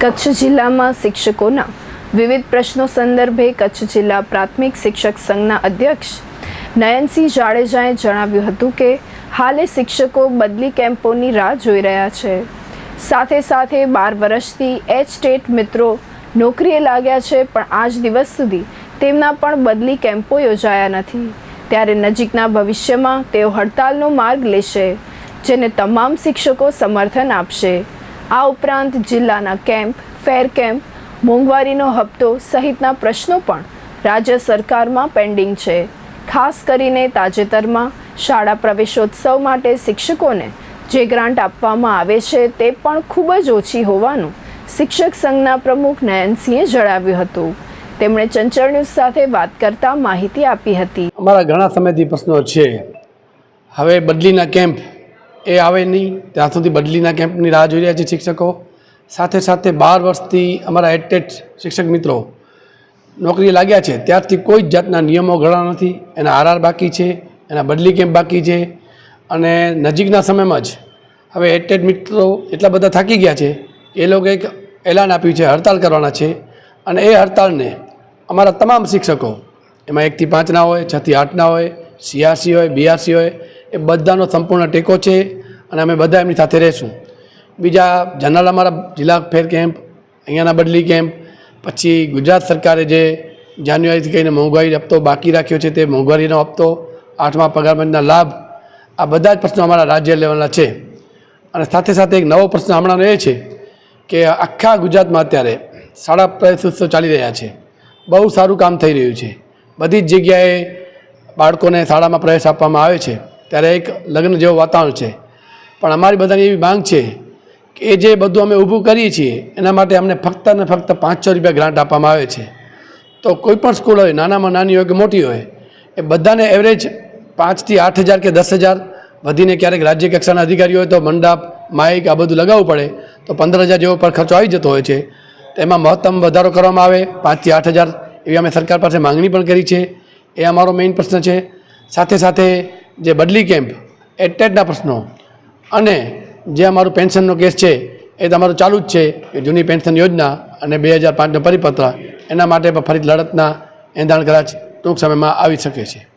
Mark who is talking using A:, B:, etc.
A: કચ્છ જિલ્લામાં શિક્ષકોના વિવિધ પ્રશ્નો સંદર્ભે કચ્છ જિલ્લા પ્રાથમિક શિક્ષક સંઘના અધ્યક્ષ નયનસિંહ જાડેજાએ જણાવ્યું હતું કે હાલે શિક્ષકો બદલી કેમ્પોની રાહ જોઈ રહ્યા છે. સાથે સાથે બાર વર્ષથી એચ સ્ટેટ મિત્રો નોકરીએ લાગ્યા છે, પણ આજ દિવસ સુધી તેમના પણ બદલી કેમ્પો યોજાયા નથી. ત્યારે નજીકના ભવિષ્યમાં તેઓ હડતાલનો માર્ગ લેશે, જેને તમામ શિક્ષકો સમર્થન આપશે. આ ઉપરાંત જિલ્લાના કેમ્પ, ફેર કેમ્પ, મોંઘવારીનો હપ્તો સહિતના પ્રશ્નો પણ રાજ્ય સરકારમાં પેન્ડિંગ છે. ખાસ કરીને તાજેતરમાં શાળા પ્રવેશોત્સવ માટે શિક્ષકોને જે ગ્રાન્ટ આપવામાં આવે છે તે પણ ખૂબ જ ઓછી હોવાનું શિક્ષક સંઘના પ્રમુખ નયનસિંહે જણાવ્યું હતું. તેમણે ચંચળ ન્યૂઝ સાથે વાત કરતા માહિતી આપી હતી.
B: અમારા ઘણા સમયથી પ્રશ્નો છે. હવે બદલીના કેમ્પ એ આવે નહીં. ત્યાં સુધી બદલીના કેમ્પની રાહ જોઈ રહ્યા છે શિક્ષકો. સાથે સાથે બાર વર્ષથી અમારા એટેટ શિક્ષક મિત્રો નોકરી લાગ્યા છે. ત્યારથી કોઈ જ જાતના નિયમો ઘણા નથી. એના આરઆર બાકી છે, એના બદલી કેમ્પ બાકી છે અને નજીકના સમયમાં જ હવે એટેટ મિત્રો એટલા બધા થાકી ગયા છે. એ લોકો એક એલાન આપ્યું છે હડતાલ કરવાના છે અને એ હડતાલને અમારા તમામ શિક્ષકો, એમાં એકથી પાંચના હોય, છથી આઠના હોય સીઆરસી હોય બીઆરસી હોય, એ બધાનો સંપૂર્ણ ટેકો છે. અને અમે બધા એમની સાથે રહીશું. બીજા જનરલ અમારા જિલ્લા ફેર કેમ્પ, અહીંયાના બદલી કેમ્પ, પછી ગુજરાત સરકારે જે જાન્યુઆરીથી કહીને મોંઘવારી હપ્તો બાકી રાખ્યો છે તે મોંઘવારીનો હપ્તો, આઠમા પગારબંધના લાભ, આ બધા જ પ્રશ્નો અમારા રાજ્ય લેવલના છે. અને સાથે સાથે એક નવો પ્રશ્ન હમણાંનો એ છે કે આખા ગુજરાતમાં અત્યારે શાળા પ્રવેશોત્સવ ચાલી રહ્યા છે. બહુ સારું કામ થઈ રહ્યું છે. બધી જ જગ્યાએ બાળકોને શાળામાં પ્રવેશ આપવામાં આવે છે. ત્યારે એક લગ્ન જેવું વાતાવરણ છે. પણ અમારી બધાની એવી માંગ છે કે એ જે બધું અમે ઊભું કરીએ છીએ, એના માટે અમને ફક્ત ને ફક્ત પાંચસો રૂપિયા ગ્રાન્ટ આપવામાં આવે છે. તો કોઈ પણ સ્કૂલ હોય, નાનામાં નાની હોય કે મોટી હોય, એ બધાને એવરેજ પાંચથી આઠ હજાર કે દસ હજાર વધીને ક્યારેક રાજ્ય કક્ષાના અધિકારીઓ હોય તો મંડપ માઇક આ બધું લગાવવું પડે. તો પંદર હજાર જેવો પર ખર્ચો આવી જતો હોય છે. તેમાં મહત્તમ વધારો કરવામાં આવે પાંચથી આઠ હજાર એવી અમે સરકાર પાસે માંગણી પણ કરી છે. એ અમારો મેઇન પ્રશ્ન છે. સાથે સાથે જે બદલી કેમ્પ એટેટના પ્રશ્નો અને જે અમારું પેન્શનનો કેસ છે, એ તમારું ચાલુ જ છે, એ જૂની પેન્શન યોજના અને બે હજાર પાંચનો પરિપત્ર, એના માટે પણ ફરી લડતના એંધાણ કદાચ ટૂંક સમયમાં આવી શકે છે.